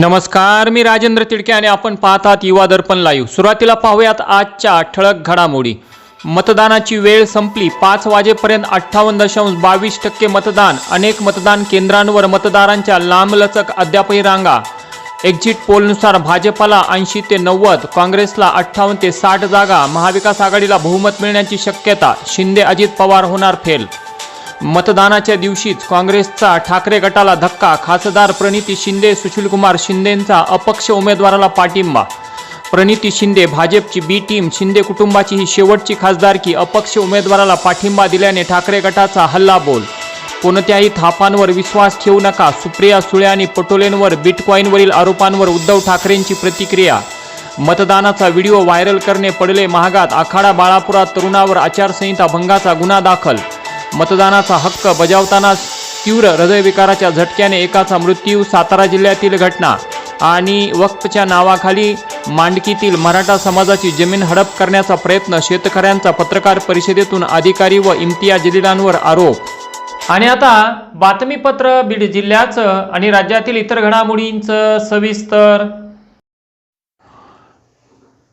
नमस्कार मी राजेंद्र तिडके आणि आपण पाहतात युवा दर्पण लाईव्ह सुरुवातीला पाहूयात आजच्या ठळक घडामोडी. मतदानाची वेळ संपली. पाच वाजेपर्यंत अठ्ठावन्न दशांश बावीस टक्के मतदान. अनेक मतदान केंद्रांवर मतदारांच्या लांबलचक अद्यापही रांगा. एक्झिट पोलनुसार भाजपाला ऐंशी ते नव्वद काँग्रेसला अठ्ठावन्न ते साठ जागा महाविकास आघाडीला बहुमत मिळण्याची शक्यता. शिंदे अजित पवार होणार फेल. मतदानाच्या दिवशीच काँग्रेसचा ठाकरे गटाला धक्का खासदार प्रणिती शिंदे सुशीलकुमार शिंदेंचा अपक्ष उमेदवाराला पाठिंबा. प्रणिती शिंदे भाजपची बी टीम शिंदे कुटुंबाची ही शेवटची खासदारकी अपक्ष उमेदवाराला पाठिंबा दिल्याने ठाकरे गटाचा हल्लाबोल कोणत्याही थापांवर विश्वास ठेवू नका सुप्रिया सुळे आणि पटोलेंवर बिटकॉईनवरील आरोपांवर उद्धव ठाकरेंची प्रतिक्रिया. मतदानाचा व्हिडिओ व्हायरल करणे पडले महागात आखाडा बाळापुरात तरुणावर आचारसंहिता भंगाचा गुन्हा दाखल मतदानाचा हक्क बजावतानाच तीव्र हृदयविकाराच्या झटक्याने एकाचा मृत्यू सातारा जिल्ह्यातील घटना आणि वक्तच्या नावाखाली मांडकीतील मराठा समाजाची जमीन हडप करण्याचा प्रयत्न शेतकऱ्यांचा पत्रकार परिषदेतून अधिकारी व इम्तियाज जलिलांवर आरोप. आणि आता बातमीपत्र बीड जिल्ह्याचं आणि राज्यातील इतर घडामोडींचं सविस्तर.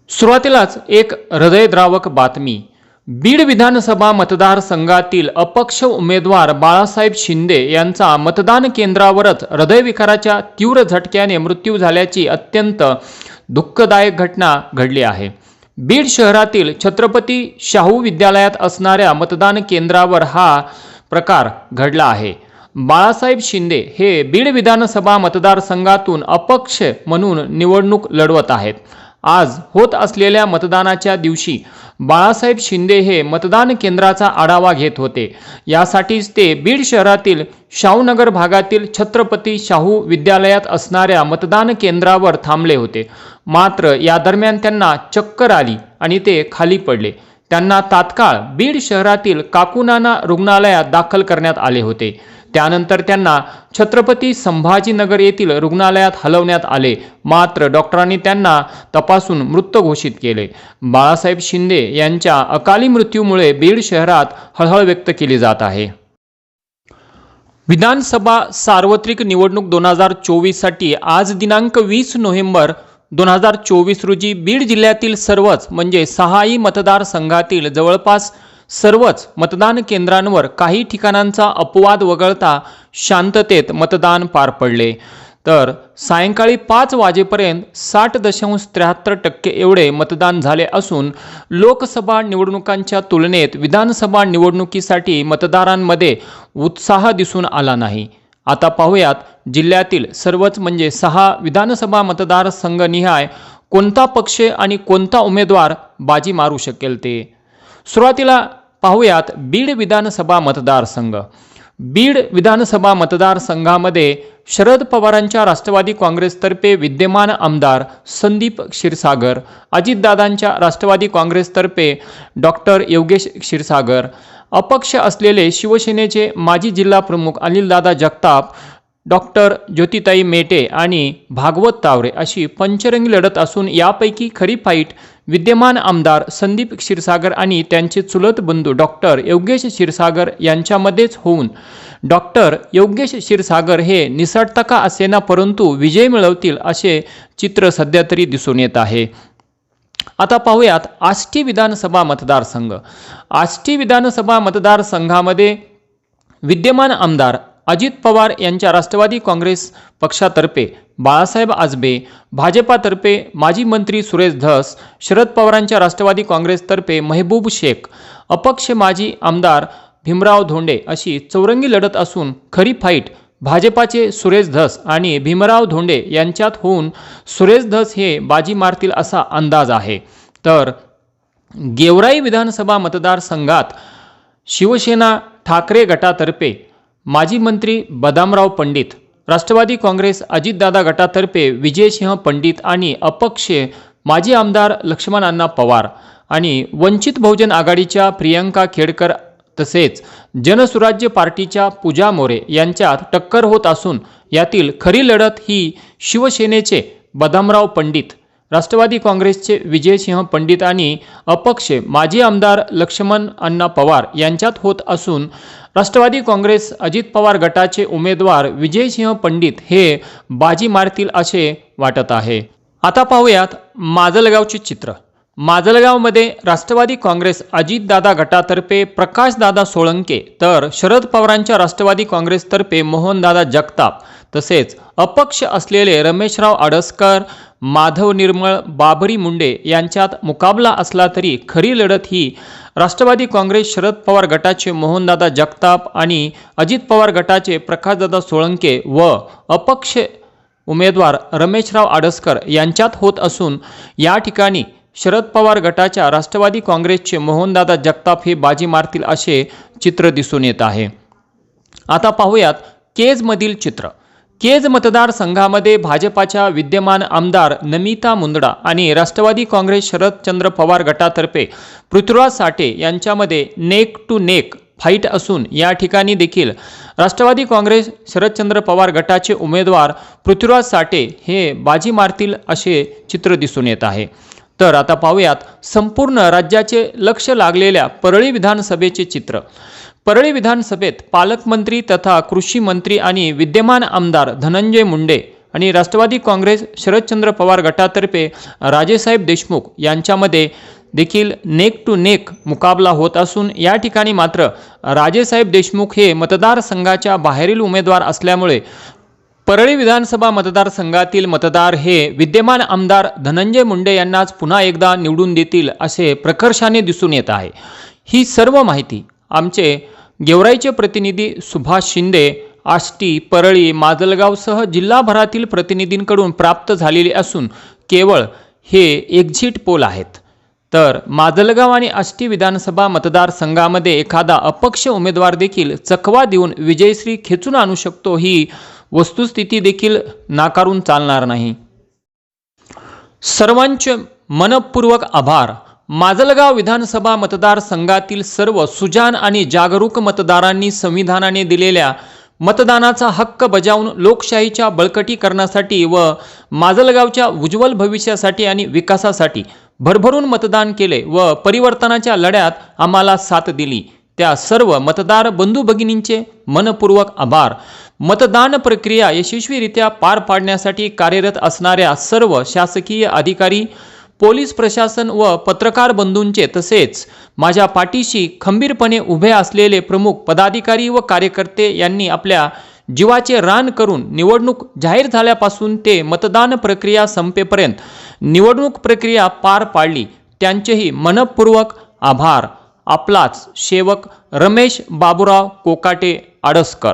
सुरुवातीलाच एक हृदयद्रावक बातमी. बीड विधानसभा मतदारसंघातील अपक्ष उमेदवार बाळासाहेब शिंदे यांचा मतदान केंद्रावरच हृदयविकाराच्या तीव्र झटक्याने मृत्यू झाल्याची अत्यंत दुःखदायक घटना घडली आहे. बीड शहरातील छत्रपती शाहू विद्यालयात असणाऱ्या मतदान केंद्रावर हा प्रकार घडला आहे. बाळासाहेब शिंदे हे बीड विधानसभा मतदारसंघातून अपक्ष म्हणून निवडणूक लढवत आहेत. आज होत असलेल्या मतदानाच्या दिवशी बाळासाहेब शिंदे हे मतदान केंद्राचा आढावा घेत होते. यासाठीच ते बीड शहरातील शाहूनगर भागातील छत्रपती शाहू विद्यालयात असणाऱ्या मतदान केंद्रावर थांबले होते. मात्र या दरम्यान त्यांना चक्कर आली आणि ते खाली पडले. त्यांना तात्काळ बीड शहरातील काकुनाना रुग्णालयात दाखल करण्यात आले होते. त्यानंतर त्यांना छत्रपती संभाजीनगर येथील रुग्णालयात हलवण्यात आले. मात्र डॉक्टरांनी त्यांना तपासून मृत घोषित केले. बाळासाहेब शिंदे यांच्या अकाली मृत्यूमुळे बीड शहरात हळहळ व्यक्त केली जात आहे. विधानसभा सार्वत्रिक निवडणूक दोन हजार चोवीससाठी आज दिनांक वीस नोव्हेंबर दोन हजार चोवीस रोजी बीड जिल्ह्यातील सर्वच म्हणजे सहाही मतदारसंघातील जवळपास सर्वच मतदान केंद्रांवर काही ठिकाणांचा अपवाद वगळता शांततेत मतदान पार पडले. तर सायंकाळी पाच वाजेपर्यंत साठ दशांश त्र्याहत्तर टक्के एवढे मतदान झाले असून लोकसभा निवडणुकांच्या तुलनेत विधानसभा निवडणुकीसाठी मतदारांमध्ये उत्साह दिसून आला नाही. आता पाहूयात जिल्ह्यातील सर्वच म्हणजे सहा विधानसभा मतदारसंघनिहाय कोणता पक्ष आणि कोणता उमेदवार बाजी मारू शकेल ते. सुरुवातीला पाहूयात बीड विधानसभा मतदारसंघ. बीड विधानसभा मतदारसंघामध्ये शरद पवारांच्या राष्ट्रवादी काँग्रेसतर्फे विद्यमान आमदार संदीप क्षीरसागर अजितदादांच्या राष्ट्रवादी काँग्रेसतर्फे डॉक्टर योगेश क्षीरसागर अपक्ष असलेले शिवसेनेचे माजी जिल्हा प्रमुख अनिलदादा जगताप डॉक्टर ज्योतिताई मेटे आणि भागवत तावरे अशी पंचरंगी लढत असून यापैकी खरी फाईट विद्यमान आमदार संदीप क्षीरसागर आणि त्यांचे चुलत बंधू डॉक्टर योगेश क्षीरसागर यांच्यामध्येच होऊन. डॉक्टर योगेश क्षीरसागर हे निसटता का असेना परंतु विजय मिळवतील असे चित्र सध्या तरी दिसून येत आहे. आता पाहूयात आष्टी विधानसभा मतदारसंघ. आष्टी विधानसभा मतदारसंघामध्ये विद्यमान आमदार अजित पवार यांच्या राष्ट्रवादी काँग्रेस पक्षातर्फे बाळासाहेब आजबे भाजपातर्फे माजी मंत्री सुरेश धस शरद पवारांच्या राष्ट्रवादी काँग्रेसतर्फे मेहबूब शेख अपक्ष माजी आमदार भीमराव धोंडे अशी चौरंगी लढत असून खरी फाईट भाजपाचे सुरेश धस आणि भीमराव धोंडे यांच्यात होऊन सुरेश धस हे बाजी मारतील असा अंदाज आहे. तर गेवराई विधानसभा मतदारसंघात शिवसेना ठाकरे गटातर्फे माजी मंत्री बदामराव पंडित राष्ट्रवादी काँग्रेस अजितदादा गटातर्फे विजयसिंह पंडित आणि अपक्ष माजी आमदार लक्ष्मण अण्णा पवार आणि वंचित बहुजन आघाडीच्या प्रियंका खेडकर तसेच जनसुराज्य पार्टीच्या पूजा मोरे यांच्यात टक्कर होत असून यातील खरी लढत ही शिवसेनेचे बदामराव पंडित राष्ट्रवादी काँग्रेसचे विजयसिंह पंडित आणि अपक्ष माजी आमदार लक्ष्मण अण्णा पवार यांच्यात होत असून राष्ट्रवादी काँग्रेस अजित पवार गटाचे उमेदवार विजयसिंह पंडित हे बाजी मारतील असे वाटत आहे. आता पाहूयात माजलगावचे चित्र. माजलगावमध्ये राष्ट्रवादी काँग्रेस अजितदादा गटातर्फे प्रकाशदादा सोळंके तर शरद पवारांच्या राष्ट्रवादी काँग्रेसतर्फे मोहनदादा जगताप तसेच अपक्ष असलेले रमेशराव आडसकर माधव निर्मळ बाबरी मुंडे यांच्यात मुकाबला असला तरी खरी लढत ही राष्ट्रवादी काँग्रेस शरद पवार गटाचे मोहनदादा जगताप आणि अजित पवार गटाचे प्रकाशदादा सोळंके व अपक्ष उमेदवार रमेशराव आडसकर यांच्यात होत असून या ठिकाणी शरद पवार गटाच्या राष्ट्रवादी काँग्रेसचे मोहनदादा जगताप हे बाजी मारतील असे चित्र दिसून येत आहे. आता पाहूयात केजमधील चित्र. केज मतदारसंघामध्ये भाजपाच्या विद्यमान आमदार नमिता मुंदडा आणि राष्ट्रवादी काँग्रेस शरदचंद्र पवार गटातर्फे पृथ्वीराज साठे यांच्यामध्ये नेक टू नेक फाईट असून या ठिकाणी देखील राष्ट्रवादी काँग्रेस शरदचंद्र पवार गटाचे उमेदवार पृथ्वीराज साठे हे बाजी मारतील असे चित्र दिसून येत आहे. तर आता पाहूयात संपूर्ण राज्याचे लक्ष लागलेल्या परळी विधानसभेचे चित्र. परळी विधानसभेत पालकमंत्री तथा कृषी मंत्री आणि विद्यमान आमदार धनंजय मुंडे आणि राष्ट्रवादी काँग्रेस शरदचंद्र पवार गटातर्फे राजेसाहेब देशमुख यांच्यामध्ये देखील नेक टू नेक मुकाबला होत असून या ठिकाणी मात्र राजेसाहेब देशमुख हे मतदारसंघाच्या बाहेरील उमेदवार असल्यामुळे परळी विधानसभा मतदारसंघातील मतदार हे विद्यमान आमदार धनंजय मुंडे यांनाच पुन्हा एकदा निवडून देतील असे प्रकर्षाने दिसून येत आहे. ही सर्व माहिती आमचे गेवराईचे प्रतिनिधी सुभाष शिंदे आष्टी परळी माजलगावसह जिल्हाभरातील प्रतिनिधींकडून प्राप्त झालेली असून केवळ हे एक्झिट पोल आहेत. तर माजलगाव आणि आष्टी विधानसभा मतदारसंघामध्ये एखादा अपक्ष उमेदवार देखील चकवा देऊन विजयश्री खेचून आणू शकतो ही वस्तुस्थिती देखील नाकारून चालणार नाही. सर्वांचे मनपूर्वक आभार. माजलगाव विधानसभा मतदारसंघातील सर्व सुजान आणि जागरूक मतदारांनी संविधानाने दिलेल्या मतदानाचा हक्क बजावून लोकशाहीच्या बळकटीकरणासाठी व माजलगावच्या उज्ज्वल भविष्यासाठी आणि विकासासाठी भरभरून मतदान केले व परिवर्तनाच्या लढ्यात आम्हाला साथ दिली. त्या सर्व मतदार बंधू भगिनींचे मनपूर्वक आभार. मतदान प्रक्रिया यशस्वीरित्या पार पाडण्यासाठी कार्यरत असणाऱ्या सर्व शासकीय अधिकारी पोलीस प्रशासन व पत्रकार बंधूंचे तसेच माझ्या पाठीशी खंबीरपणे उभे असलेले प्रमुख पदाधिकारी व कार्यकर्ते यांनी आपल्या जीवाचे रान करून निवडणूक जाहीर झाल्यापासून ते मतदान प्रक्रिया संपेपर्यंत निवडणूक प्रक्रिया पार पाडली. त्यांचेही मनपूर्वक आभार. आपलाच सेवक रमेश बाबुराव कोकाटे आडसकर.